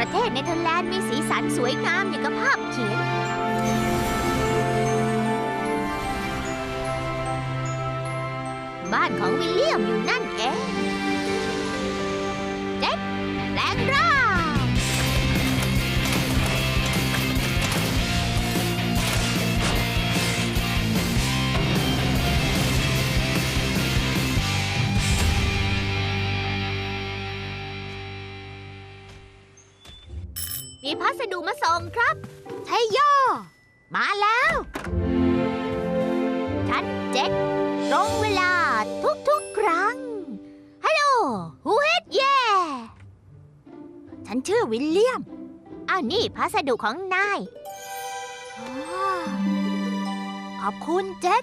ประเทศเนเธอร์แลนด์มีสีสันสวยงามอย่างกับภาพเขียน บ้านของวิลเลียมอยู่นั่นเองเจ็ดแรงร่า มีพัสดุมาส่งครับใช่ย่อมาแล้วชั้นเจ็ดตรงเวลาทุกๆครั้ง ฮัลโหลฮูเฮดเย่ฉันชื่อวิลเลียม อ้าวนี่พัสดุของนาย ขอบคุณเจ็ด